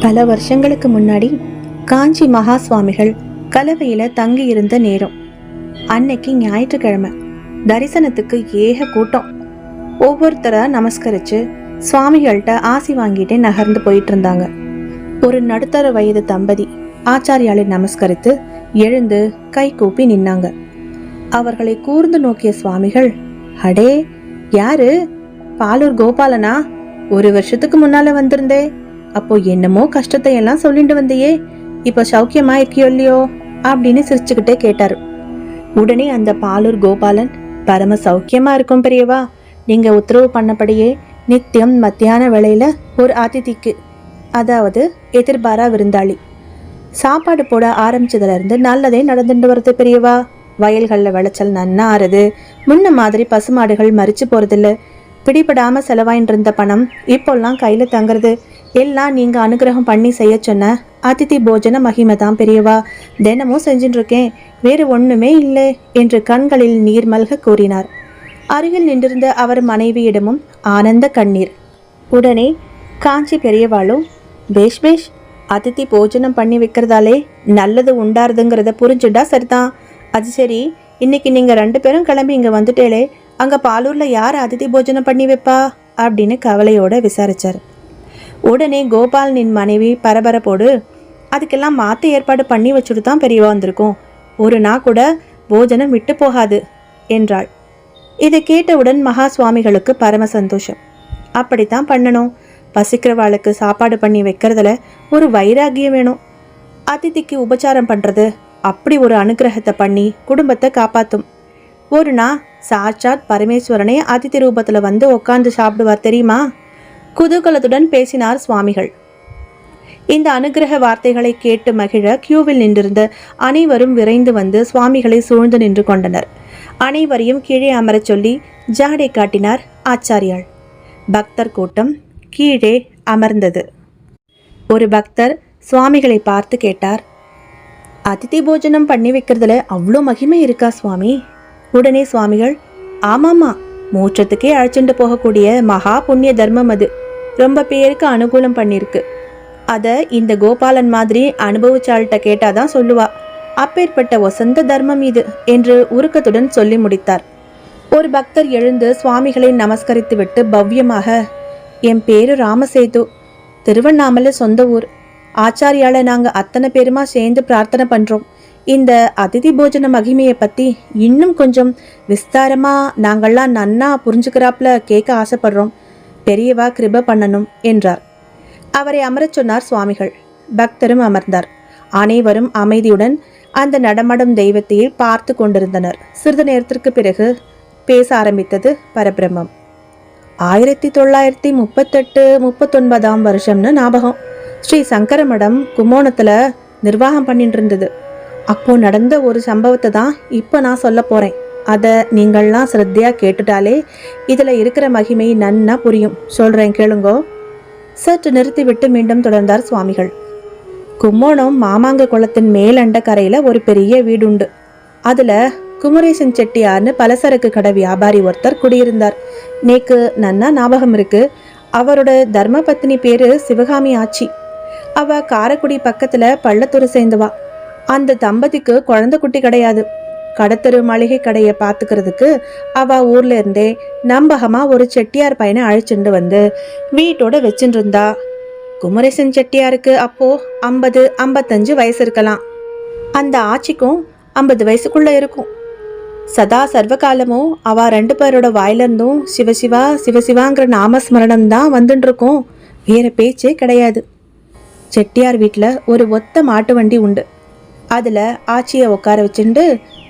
பல வருஷங்களுக்கு முன்னாடி காஞ்சி மகா சுவாமிகள் கலவையில தங்கி இருந்த நேரம். அன்னைக்கு ஞாயிற்றுக்கிழமை. தரிசனத்துக்கு ஏக கூட்டம். ஒவ்வொருத்தரா நமஸ்கரிச்சு சுவாமிகள்கிட்ட ஆசி வாங்கிட்டே நகர்ந்து போயிட்டு இருந்தாங்க ஒரு நடுத்தர வயது தம்பதி ஆச்சாரியாலை நமஸ்கரித்து எழுந்து கை கூப்பி நின்னாங்க. அவர்களை கூர்ந்து நோக்கிய சுவாமிகள் அடே யாரு? பாலூர் கோபாலனா? ஒரு வருஷத்துக்கு முன்னால வந்திருந்தே. அப்போ என்னமோ கஷ்டத்தை எல்லாம் சொல்லிட்டு வந்தியே. இப்போ சௌக்கியமா இருக்கியோ இல்லையோ அப்படின்னு சிரிச்சுக்கிட்டே கேட்டாரு. உடனே அந்த பாலூர் கோபாலன் பரம சௌக்கியமா இருக்கும் பெரியவா. நீங்க உத்தரவு பண்ணபடியே நித்தியம் மத்தியான வேளையில ஒரு அதிதிக்கு அதாவது எதிர்பாரா விருந்தாளி. சாப்பாடு போட ஆரம்பிச்சதுல இருந்து நல்லதே நடந்துட்டு வருது பெரியவா. வயல்களில் விளைச்சல் நன்னா ஆறுது. முன்ன மாதிரி பசுமாடுகள் மறிச்சு போறதில்ல. பிடிபடாம செலவாயின் இருந்த பணம் இப்போல்லாம் கையில தங்குறது. எல்லாம் நீங்கள் அனுகிரகம் பண்ணி செய்ய சொன்ன அதிதி போஜன மகிமை தான் பெரியவா. தினமும் செஞ்சுட்டு இருக்கேன் வேறு ஒன்றுமே இல்லை என்று கண்களில் நீர் மல்க கூறினார். அருகில் நின்றிருந்த அவர் மனைவியிடமும் ஆனந்த கண்ணீர். உடனே காஞ்சி பெரியவாளும் பேஷ் பேஷ் அதித்தி போஜனம் பண்ணி வைக்கிறதாலே நல்லது உண்டாருதுங்கிறத புரிஞ்சுட்டா சரிதான். அது சரி இன்னைக்கு நீங்கள் ரெண்டு பேரும் கிளம்பி இங்கே வந்துட்டேலே அங்கே பாலூரில் யார் அதிதி போஜனம் பண்ணி வைப்பா? அப்படின்னு கவலையோட விசாரிச்சார். உடனே கோபாலனின் மனைவி பரபரப்போடு அதுக்கெல்லாம் மாற்று ஏற்பாடு பண்ணி வச்சுட்டு தான் பெரியவா வந்திருக்கோம். ஒரு நாள் கூட போஜனம் விட்டு போகாது என்றாள். இதை கேட்டவுடன் மகா சுவாமிகளுக்கு பரம சந்தோஷம். அப்படித்தான் பண்ணணும். பசிக்கிறவாளுக்கு சாப்பாடு பண்ணி வைக்கிறதுல ஒரு வைராகியம் வேணும். அதிதிக்கு உபச்சாரம் பண்ணுறது அப்படி ஒரு அனுகிரகத்தை பண்ணி குடும்பத்தை காப்பாற்றும் ஒரு நாள் சாட்சாத் பரமேஸ்வரனே அதிதி ரூபத்தில் வந்து உட்காந்து சாப்பிடுவார் தெரியுமா? குதூகலத்துடன் பேசினார் சுவாமிகள். இந்த அனுகிரக வார்த்தைகளை கேட்டு மகிழ கியூவில் நின்றிருந்த அனைவரும் விரைந்து வந்து சுவாமிகளை சூழ்ந்து நின்று கொண்டனர். அனைவரையும் கீழே அமரச் சொல்லி ஜாடை காட்டினார் ஆச்சாரியாள் பக்தர் கூட்டம் கீழே அமர்ந்தது. ஒரு பக்தர் சுவாமிகளை பார்த்து கேட்டார் அதிதி போஜனம் பண்ணி வைக்கிறதுல அவ்வளோ மகிமை இருக்கா சுவாமி? உடனே சுவாமிகள் ஆமாம்மா மூற்றத்துக்கே அழைச்சிட்டு போகக்கூடிய மகா புண்ணிய தர்மம் அது. ரொம்ப பேருக்கு அனுகூலம் பண்ணியிருக்கு அதை இந்த கோபாலன் மாதிரி அனுபவிச்சாள்கிட்ட கேட்டாதான் சொல்லுவா. அப்பேற்பட்ட வசந்த தர்மம் இது என்று உருக்கத்துடன் சொல்லி முடித்தார். ஒரு பக்தர் எழுந்து சுவாமிகளை நமஸ்கரித்துவிட்டு பவ்யமாக என் பேரு ராமசேது. திருவண்ணாமலை சொந்த ஊர். ஆச்சாரியால நாங்க அத்தனை பேருமா சேர்ந்து பிரார்த்தனை பண்றோம். இந்த அதிதி போஜன மகிமையை பற்றி இன்னும் கொஞ்சம் விஸ்தாரமாக நாங்கள்லாம் நன்னா புரிஞ்சுக்கிறாப்புல கேட்க ஆசைப்படுறோம். பெரியவா கிருப பண்ணணும் என்றார். அவரை அமரச் சொன்னார் சுவாமிகள். பக்தரும் அமர்ந்தார். அனைவரும் அமைதியுடன் அந்த நடமாடும் தெய்வத்தையே பார்த்து கொண்டிருந்தனர். சிறிது நேரத்திற்கு பிறகு பேச ஆரம்பித்தது பரபிரம்மம். ஆயிரத்தி தொள்ளாயிரத்தி முப்பத்தெட்டு முப்பத்தொன்பதாம் வருஷம்னு ஞாபகம். ஸ்ரீ சங்கர மடம் கும்போணத்தில் நிர்வாகம் பண்ணிட்டு இருந்தது அப்போ நடந்த ஒரு சம்பவத்தை தான் இப்போ நான் சொல்ல போகிறேன் அதை நீங்கள்லாம் சிரத்தையாக கேட்டுட்டாலே இதில் இருக்கிற மகிமை நன்னா புரியும். சொல்கிறேன் கேளுங்கோ. சற்று நிறுத்திவிட்டு மீண்டும் தொடர்ந்தார் சுவாமிகள். கும்போணம் மாமாங்க குளத்தின் மேலண்ட கரையில் ஒரு பெரிய வீடு உண்டு அதில் குமரேசன் செட்டியார்னு பலசரக்கு கடை வியாபாரி ஒருத்தர் குடியிருந்தார். நேக்கு நன்னா ஞாபகம் இருக்கு. அவரோட தர்ம பத்னி பேரு சிவகாமி ஆச்சி. அவ காரைக்குடி பக்கத்துல பள்ளத்தூர் சேர்ந்தவா. அந்த தம்பதிக்கு குழந்தை குட்டி கிடையாது. கடத்தரு மளிகை கடையை பார்த்துக்கிறதுக்கு அவ ஊர்ல இருந்தே நம்பகமா ஒரு செட்டியார் பையனை அழைச்சிட்டு வந்து வீட்டோட வச்சுட்டு இருந்தா குமரேசன் செட்டியாருக்கு அப்போ ஐம்பது ஐம்பத்தஞ்சு வயசு இருக்கலாம். அந்த ஆட்சிக்கும் ஐம்பது வயசுக்குள்ள இருக்கும். சதா சர்வகாலமும் அவ ரெண்டு பேரோட வாயிலிருந்தும் சிவசிவா சிவசிவாங்கிற நாமஸ்மரணம் தான் வந்துட்டு இருக்கும் வேற பேச்சே கிடையாது. செட்டியார் வீட்டில் ஒரு ஒத்த மாட்டு வண்டி உண்டு. அதில் ஆச்சியை உட்கார வச்சுண்டு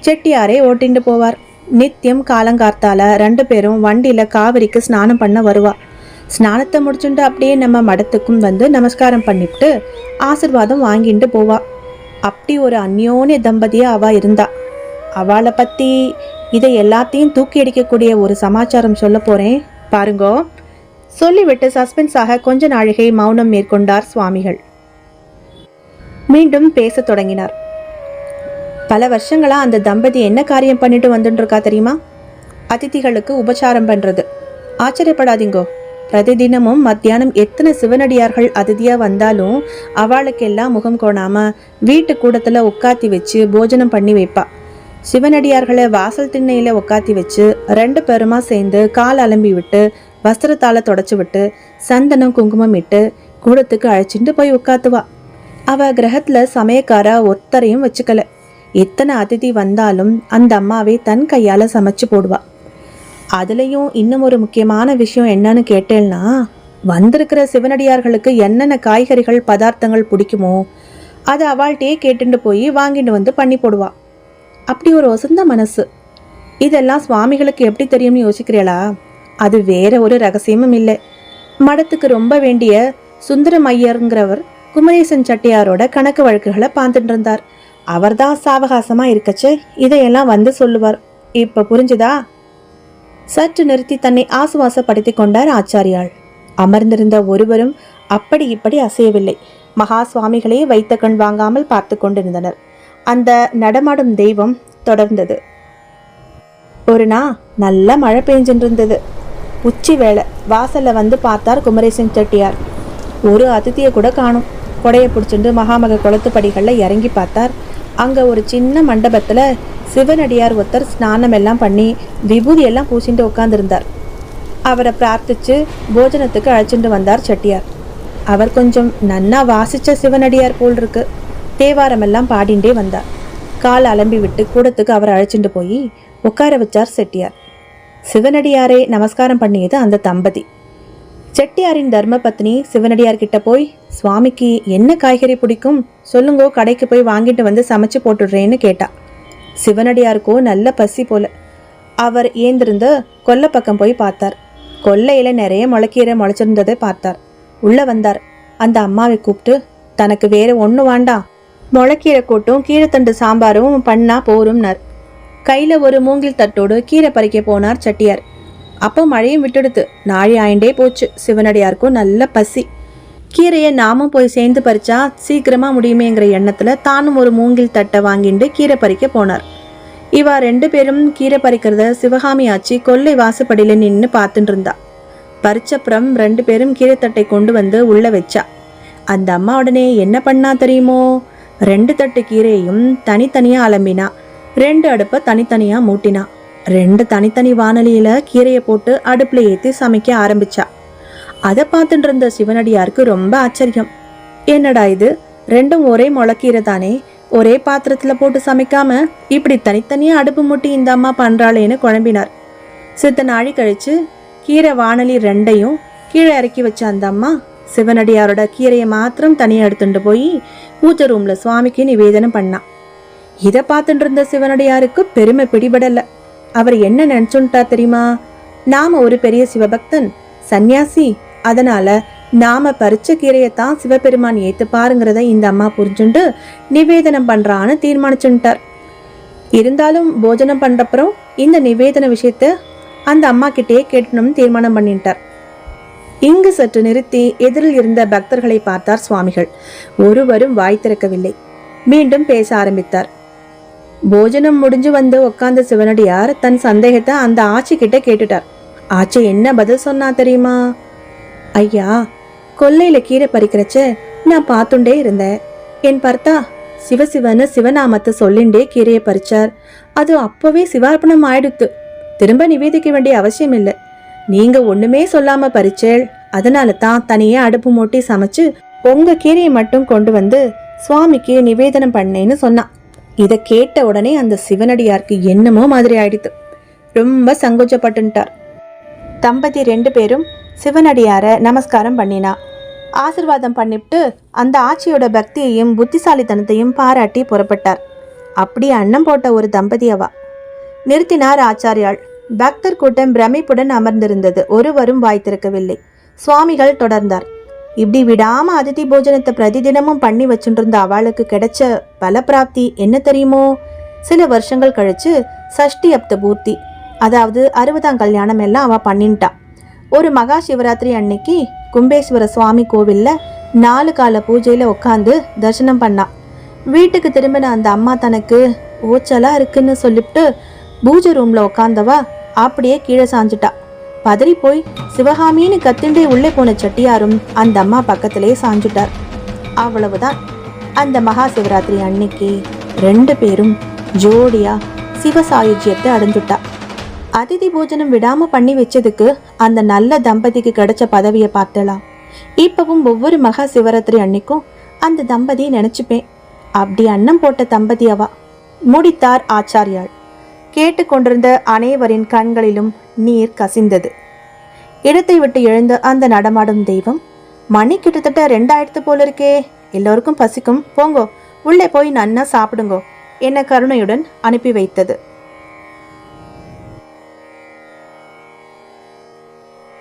செட்டியாரே ஓட்டிண்டு போவார். நித்தியம் காலங்கார்த்தால ரெண்டு பேரும் வண்டியில் காவிரிக்கு ஸ்நானம் பண்ண வருவா. ஸ்நானத்தை முடிச்சுட்டு அப்படியே நம்ம மடத்துக்கும் வந்து நமஸ்காரம் பண்ணிவிட்டு ஆசிர்வாதம் வாங்கிட்டு போவா. அப்படி ஒரு அந்யோன்ய தம்பதியாக அவள் இருந்தா. அவளை பற்றி இதை எல்லாத்தையும் தூக்கி அடிக்கக்கூடிய ஒரு சமாச்சாரம் சொல்ல போகிறேன் பாருங்கோ. சொல்லிவிட்டு சஸ்பென்ஸாக கொஞ்ச நாழிகை மௌனம் மேற்கொண்டார் சுவாமிகள். மீண்டும் பேசத் தொடங்கினார். பல வருஷங்களாக அந்த தம்பதி என்ன காரியம் பண்ணிட்டு வந்துட்டுருக்கா தெரியுமா? அதிதிகளுக்கு உபச்சாரம் பண்ணுறது ஆச்சரியப்படாதீங்கோ. பிரதிதினமும் மத்தியானம் எத்தனை சிவனடியார்கள் அதிதியாக வந்தாலும் அவளுக்கெல்லாம் முகம் கோணாமல் வீட்டு கூடத்தில் உட்காத்தி வச்சு போஜனம் பண்ணி வைப்பா. சிவனடியார்களை வாசல் திண்ணையில் உட்காத்தி வச்சு ரெண்டு பேருமா சேர்ந்து கால் அலம்பி விட்டு வஸ்திரத்தால் தொடச்சி விட்டு சந்தனம் குங்குமம் இட்டு கூடத்துக்கு அழைச்சிட்டு போய் உட்காத்துவா. அவ கிரகத்தில் சமயக்காரா ஒத்தரையும் வச்சுக்கலை. எத்தனை அதிதி வந்தாலும் அந்த அம்மாவே தன் கையால் சமைச்சு போடுவா. அதுலேயும் இன்னும் ஒரு முக்கியமான விஷயம் என்னன்னு கேட்டேன்னா வந்திருக்கிற சிவனடியார்களுக்கு என்னென்ன காய்கறிகள் பதார்த்தங்கள் பிடிக்குமோ அதை அவள்கிட்டயே கேட்டுட்டு போய் வாங்கிட்டு வந்து பண்ணி போடுவா. அப்படி ஒரு வசந்த மனசு. இதெல்லாம் சுவாமிகளுக்கு எப்படி தெரியும்னு யோசிக்கிறீளா? அது வேற ஒரு ரகசியமும் இல்லை. மடத்துக்கு ரொம்ப வேண்டிய சுந்தரம் ஐயருங்கிறவர் குமரேசன் சட்டியாரோட கணக்கு வழக்குகளை பார்த்துட்டு இருந்தார். அவர்தான் சாவகாசமா இருக்கச்சு இதையெல்லாம் வந்து சொல்லுவார். இப்ப புரிஞ்சுதா? சற்று நிறுத்தி தன்னை ஆசுவாசப்படுத்திக் கொண்டார் ஆச்சாரியாள். அமர்ந்திருந்த ஒருவரும் அப்படி இப்படி அசையவில்லை. மகா சுவாமிகளே வைத்த கண் வாங்காமல் பார்த்து கொண்டிருந்தனர். அந்த நடமாடும் தெய்வம் தொடர்ந்தது. ஒரு நாள் நல்ல மழை பெஞ்சுட்டு இருந்தது உச்சி வேலை வாசல்ல வந்து பார்த்தார் குமரேசன் செட்டியார். ஒரு அதித்தியை கூட காணும். கொடையை பிடிச்சிட்டு மகாமக குளத்து படிகளில் இறங்கி பார்த்தார் அங்கே ஒரு சின்ன மண்டபத்தில் சிவனடியார் ஒருத்தர் ஸ்நானம் எல்லாம் பண்ணி விபூதி எல்லாம் பூசிட்டு உட்காந்துருந்தார் அவரை பிரார்த்திச்சு போஜனத்துக்கு அழைச்சிட்டு வந்தார் செட்டியார். அவர் கொஞ்சம் நன்னா வாசிச்ச சிவனடியார் போல் இருக்கு. தேவாரம் எல்லாம் பாடிண்டே வந்தார். கால் அலம்பி விட்டு கூடத்துக்கு அவர் அழைச்சிட்டு போய் உட்கார வச்சார் செட்டியார். சிவனடியாரே நமஸ்காரம் பண்ணியது அந்த தம்பதி. செட்டியாரின் தர்ம பத்னி சிவனடியார் கிட்ட போய் சுவாமிக்கு என்ன காய்கறி பிடிக்கும்? சொல்லுங்கோ கடைக்கு போய் வாங்கிட்டு வந்து சமைச்சு போட்டுடுறேன்னு கேட்டா. சிவனடியாருக்கோ நல்ல பசி போல. அவர் ஏந்திருந்து கொல்லை பக்கம் போய் பார்த்தார். கொல்லையில் நிறைய முளைக்கீரை முளைச்சிருந்ததை பார்த்தார். உள்ளே வந்தார். அந்த அம்மாவை கூப்பிட்டு தனக்கு வேறு ஒன்று வேண்டாம் முளைக்கீரை கூட்டும் கீரைத்தண்டு சாம்பாரும் பண்ணா போரும்னார். கையில் ஒரு மூங்கில் தட்டோடு கீரை பறிக்க போனார் செட்டியார். அப்போ மழையும் விட்டுடுத்து. நாழி ஆயிண்டே போச்சு. சிவனடியாருக்கும் நல்ல பசி. கீரையை நாமும் போய் சேர்ந்து பறிச்சா சீக்கிரமா முடியுமேங்கிற எண்ணத்துல தானும் ஒரு மூங்கில் தட்டை வாங்கிட்டு கீரை பறிக்க போனார். இவா ரெண்டு பேரும் கீரை பறிக்கிறத சிவகாமி ஆச்சி கொல்லை வாசப்படியில் நின்று பார்த்துட்டு இருந்தா. பறிச்சப்புறம் ரெண்டு பேரும் கீரை தட்டை கொண்டு வந்து உள்ள வச்சா. அந்த அம்மா உடனே என்ன பண்ணா தெரியுமோ? ரெண்டு தட்டு கீரையும் தனித்தனியா அலம்பினா. ரெண்டு அடுப்பை தனித்தனியா மூட்டினா. ரெண்டு தனித்தனி வானலியில கீரையை போட்டு அடுப்புல ஏற்றி சமைக்க ஆரம்பிச்சா. அதை பார்த்துட்டு இருந்த சிவனடியாருக்கு ரொம்ப ஆச்சரியம். என்னடா இது? ரெண்டும் ஒரே முளக்கீரை தானே? ஒரே பாத்திரத்துல போட்டு சமைக்காம இப்படி தனித்தனியா அடுப்பு மூட்டி இந்த அம்மா பண்றாளேன்னு குழம்பினார். சித்த நாழி கழிச்சு கீரை வானலி ரெண்டையும் கீழே இறக்கி வச்ச அந்த அம்மா சிவனடியாரோட கீரையை மாத்திரம் தனியாக எடுத்துட்டு போய் பூஜை ரூம்ல சுவாமிக்கு நிவேதனம் பண்ணான் இதை பார்த்துட்டு இருந்த சிவனடியாருக்கு பெருமை பிடிபடலை. அவர் என்ன நினைச்சுட்டா தெரியுமா? நாம ஒரு பெரிய சிவபக்தன் சந்நியாசி அதனால நாம பறிச்ச கீரையை தான் சிவபெருமான் ஏத்து பாருங்கிறத இந்த அம்மா புரிஞ்சுண்டு நிவேதனம் பண்றான்னு தீர்மானிச்சுட்டார். இருந்தாலும் போஜனம் பண்றப்புறம் இந்த நிவேதன விஷயத்த அந்த அம்மா கிட்டேயே கேட்கணும்னு தீர்மானம் பண்ணிட்டார். இங்கு சற்று நிறுத்தி எதிரில் இருந்த பக்தர்களை பார்த்தார் சுவாமிகள். ஒருவரும் வாய் திறக்கவில்லை. மீண்டும் பேச ஆரம்பித்தார். போஜனம் முடிஞ்சு வந்து உட்காந்த சிவனடியார் தன் சந்தேகத்தை அந்த ஆச்சி கிட்ட கேட்டுட்டார். ஆச்சி என்ன பதில் சொன்னா தெரியுமா? ஐயா கொல்லையில கீரை பறிக்கிறச்ச நான் பார்த்துண்டே இருந்தேன். என் பர்த்தா சிவசிவன்னு சிவநாமத்தை சொல்லிண்டே கீரையை பறிச்சார். அது அப்பவே சிவார்ப்பணம் ஆயிடுத்து. திரும்ப நிவேதிக்க வேண்டிய அவசியம் இல்லை. நீங்க ஒண்ணுமே சொல்லாம பறிச்சேள். அதனால தான் தனியே அடுப்பு மூட்டி சமைச்சு உங்க கீரையை மட்டும் கொண்டு வந்து சுவாமிக்கு நிவேதனம் பண்ணேன்னு சொன்னான். இதை கேட்ட உடனே அந்த சிவனடியாருக்கு என்னமோ மாதிரி ஆயிடுத்து ரொம்ப சங்கோச்சப்பட்டுட்டார் தம்பதி ரெண்டு பேரும் சிவனடியாரை நமஸ்காரம் பண்ணினா. ஆசிர்வாதம் பண்ணிவிட்டு அந்த ஆட்சியோட பக்தியையும் புத்திசாலித்தனத்தையும் பாராட்டி புறப்பட்டார். அப்படி அன்னம் போட்ட ஒரு தம்பதியவா நிறுத்தினார் ஆச்சாரியாள் பக்தர் கூட்டம் பிரமிப்புடன் அமர்ந்திருந்தது. ஒருவரும் வாய் திறக்கவில்லை சுவாமிகள் தொடர்ந்தார். இப்படி விடாமல் அதிதி போஜனத்தை பிரதிதினமும் பண்ணி வச்சுட்டு அவளுக்கு கிடைச்ச பல பிராப்தி என்ன தெரியுமோ? சில வருஷங்கள் கழிச்சு சஷ்டி அப்த பூர்த்தி அதாவது அறுபதாம் கல்யாணம் எல்லாம் அவள் பண்ணின்ட்டா. ஒரு மகா சிவராத்திரி அன்னைக்கு கும்பேஸ்வர சுவாமி கோவிலில் நாலு கால பூஜையில் உட்காந்து தரிசனம் பண்ணான் வீட்டுக்கு திரும்பின அந்த அம்மா தனக்கு ஓச்சலாக இருக்குன்னு சொல்லிவிட்டு பூஜை ரூமில் உட்காந்தவா அப்படியே கீழே சாஞ்சிட்டா. பதறி போய் சிவகாமின்னு கத்திண்டே உள்ளே போன செட்டியாரும் அந்த அம்மா பக்கத்திலே சாஞ்சுட்டார். அவ்வளவுதான். அந்த மகா சிவராத்திரி அன்னைக்கு ரெண்டு பேரும் ஜோடியா சிவசாயுஜ்யத்தை அடைஞ்சுட்டா. அதிதி பூஜனம் விடாம பண்ணி வச்சதுக்கு அந்த நல்ல தம்பதிக்கு கிடைச்ச பதவியை பார்த்தலாம் இப்பவும் ஒவ்வொரு மகா சிவராத்திரி அன்னைக்கும் அந்த தம்பதியை நினைச்சுப்பேன். அப்படி அன்னம் போட்ட தம்பதி அவா முடித்தார் ஆச்சாரியாள். கேட்டுக்கொண்டிருந்த அனைவரின் கண்களிலும் நீர் கசிந்தது. இடத்தை விட்டு எழுந்த அந்த நடமாடும் தெய்வம் மணி கிட்டத்தட்ட ரெண்டாயிரத்து போல இருக்கே. எல்லோருக்கும் பசிக்கும். போங்கோ உள்ளே போய் நன்னா சாப்பிடுங்கோ என்ன கருணையுடன் அனுப்பி வைத்தது.